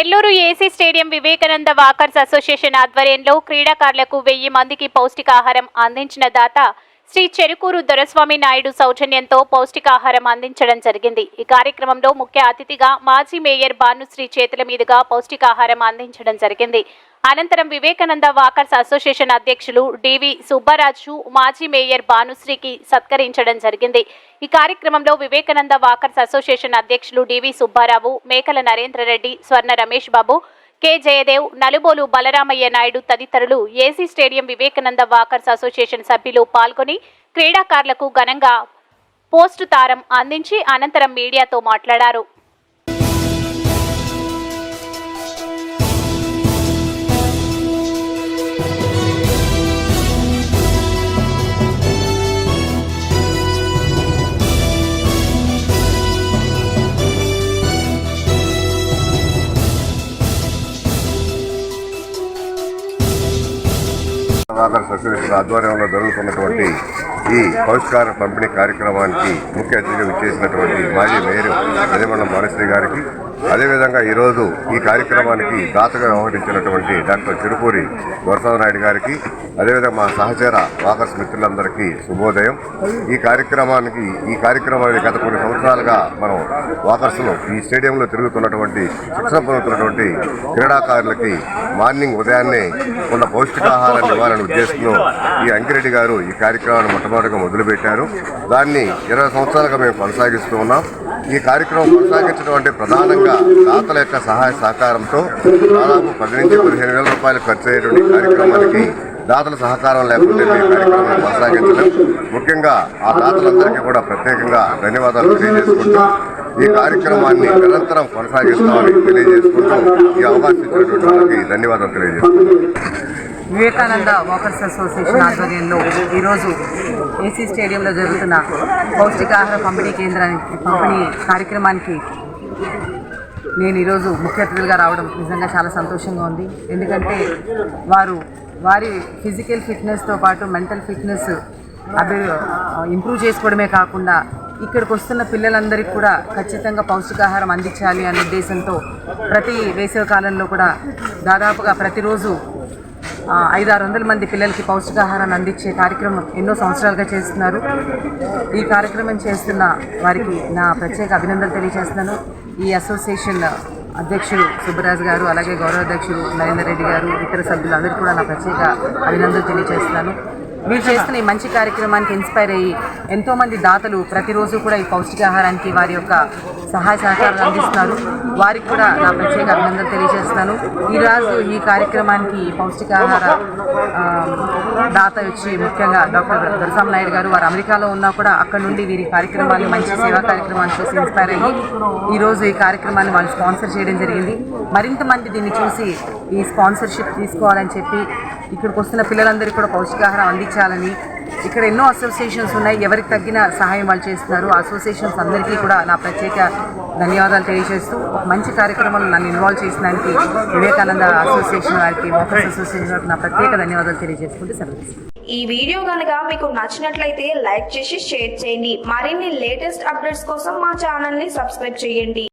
Nellore AC stadium Vivekananda walkers association ఆధ్వర్యంలో క్రీడాకారులకు వెయ్యి మందికి పౌష్టికాహారం అందించిన దాత శ్రీ చెరుకూరు దొరస్వామి నాయుడు సౌజన్యంతో పౌష్టికాహారం అందించడం జరిగింది. ఈ కార్యక్రమంలో ముఖ్య అతిథిగా మాజీ మేయర్ భానుశ్రీ చేతుల మీదుగా పౌష్టికాహారం అందించడం జరిగింది. అనంతరం వివేకానంద వాకర్స్ అసోసియేషన్ అధ్యక్షులు డివి సుబ్బరాజు మాజీ మేయర్ భానుశ్రీకి సత్కరించడం జరిగింది. ఈ కార్యక్రమంలో వివేకానంద వాకర్స్ అసోసియేషన్ అధ్యక్షులు డివి సుబ్బారావు మేకల నరేంద్రరెడ్డి స్వర్ణ రమేష్ బాబు కె. జయదేవ్ నలుబోలు బలరామయ్య నాయుడు తదితరులు AC stadium Vivekananda walkers association సభ్యులు పాల్గొని క్రీడాకారులకు ఘనంగా పోస్టు తారం అందించి అనంతరం మీడియాతో మాట్లాడారు. వాకర్స్ అసోసియేషన్ ఆధ్వర్యంలో జరుగుతున్నటువంటి ఈ పురస్కార పంపిణీ కార్యక్రమానికి ముఖ్య అతిథిగా విచ్చేసినటువంటి మాజీ మేయర్ అదేమన్న భారశ్రీ గారికి అదేవిధంగా ఈరోజు ఈ కార్యక్రమానికి దాతగా వ్యవహరించినటువంటి డాక్టర్ చిరుపూరి నాయుడు గారికి అదేవిధంగా మా సహచర వాకర్స్ మిత్రులందరికీ శుభోదయం. ఈ కార్యక్రమానికి ఈ కార్యక్రమాన్ని గత కొన్ని సంవత్సరాలుగా మనం వాకర్స్లో ఈ స్టేడియంలో తిరుగుతున్నటువంటి శిక్షణ పొందుతున్నటువంటి క్రీడాకారులకి మార్నింగ్ ఉదయాన్నే ఉన్న పౌష్టికాహార నివారణ ఉద్దేశంలో ఈ అంకిరెడ్డి గారు ఈ కార్యక్రమాన్ని మొట్టమొదటిగా మొదలుపెట్టారు. దాన్ని ఇరవై సంవత్సరాలుగా మేము కొనసాగిస్తూ ఉన్నాం. ఈ కార్యక్రమం కొనసాగించడం అంటే ప్రధానంగా దాతల యొక్క సహాయ సహకారంతో దాదాపు పది నుంచి పదిహేను వేల రూపాయలు ఖర్చు అయ్యేటువంటి కార్యక్రమానికి దాతల సహకారం లేకుంటే ఈ కార్యక్రమం కొనసాగించడం ముఖ్యంగా ఆ దాతలందరికీ కూడా ప్రత్యేకంగా ధన్యవాదాలు తెలియజేసుకుంటూ ఈ కార్యక్రమాన్ని నిరంతరం కొనసాగిస్తామని తెలియజేసుకుంటూ ఈ అవకాశం ఇచ్చినటువంటి వాళ్ళకి ధన్యవాదాలు తెలియజేస్తున్నాను వివేకానంద వాకర్స్ అసోసియేషన్ ఆధ్వర్యంలో ఈరోజు ఏసీ స్టేడియంలో జరుగుతున్న పౌష్టికాహార పంపిణీ కేంద్రానికి పంపిణీ కార్యక్రమానికి నేను ఈరోజు ముఖ్య అతిథులుగా రావడం నిజంగా చాలా సంతోషంగా ఉంది. ఎందుకంటే వారు వారి ఫిజికల్ ఫిట్నెస్తో పాటు మెంటల్ ఫిట్నెస్ అభి ఇంప్రూవ్ చేసుకోవడమే కాకుండా ఇక్కడికి వస్తున్న పిల్లలందరికీ కూడా ఖచ్చితంగా పౌష్టికాహారం అందించాలి అనే ఉద్దేశంతో ప్రతి వేసవి కాలంలో కూడా దాదాపుగా ప్రతిరోజు ఐదు ఆరు వందల మంది పిల్లలకి పౌష్టికాహారాన్ని అందించే కార్యక్రమం ఎన్నో సంవత్సరాలుగా చేస్తున్నారు. ఈ కార్యక్రమం చేస్తున్న వారికి నా ప్రత్యేక అభినందనలు తెలియజేస్తున్నాను. ఈ అసోసియేషన్ అధ్యక్షుడు సుబ్బరాజు గారు అలాగే గౌరవ అధ్యక్షుడు నరేందర్ రెడ్డి గారు ఇతర సభ్యులు అందరూ కూడా నా ప్రత్యేక అభినందనలు తెలియజేస్తున్నాను. మీరు చేస్తున్న ఈ మంచి కార్యక్రమానికి ఇన్స్పైర్ అయ్యి ఎంతోమంది దాతలు ప్రతిరోజు కూడా ఈ పౌష్టికాహారానికి వారి యొక్క సహాయ సహకారాలు అందిస్తున్నారు. వారికి కూడా నా ప్రత్యేక అభినందనలు తెలియజేస్తున్నాను. ఈరోజు ఈ కార్యక్రమానికి పౌష్టికాహార దాత వచ్చి ముఖ్యంగా డాక్టర్ దొరసామ నాయుడు గారు వారు అమెరికాలో ఉన్నా కూడా అక్కడ నుండి వీరి కార్యక్రమాలు మంచి సేవా కార్యక్రమాలు చూసి ఇన్స్పైర్ అయ్యి ఈరోజు ఈ కార్యక్రమాన్ని వాళ్ళు స్పాన్సర్ చేయడం జరిగింది. మరింత మంది దీన్ని చూసి ఈ స్పాన్సర్షిప్ తీసుకోవాలని చెప్పి ఇక్కడికి వస్తున్న పిల్లలందరికీ కూడా పౌష్టికాహారం అందించాలని. ఇక్కడ ఎన్నో అసోసియేషన్స్ ఉన్నాయి. ఎవరికి తగ్గిన సహాయం వాళ్ళు చేస్తున్నారు. అసోసియేషన్స్ అందరికీ కూడా నా ప్రత్యేక ధన్యవాదాలు తెలియజేస్తూ ఒక మంచి కార్యక్రమంలో నన్ను ఇన్వాల్వ్ చేసినందుకు వివేకానంద అసోసియేషన్ వారికి వాకర్స్ అసోసియేషన్ వారికి నా ప్రత్యేక ధన్యవాదాలు తెలియజేసుకుంటూ సెలవు ఈ వీడియో కనుక మీకు నచ్చినట్లయితే లైక్ చేసి షేర్ చేయండి. మరిన్ని లేటెస్ట్ అప్డేట్స్ కోసం మా ఛానల్ని సబ్స్క్రైబ్ చేయండి.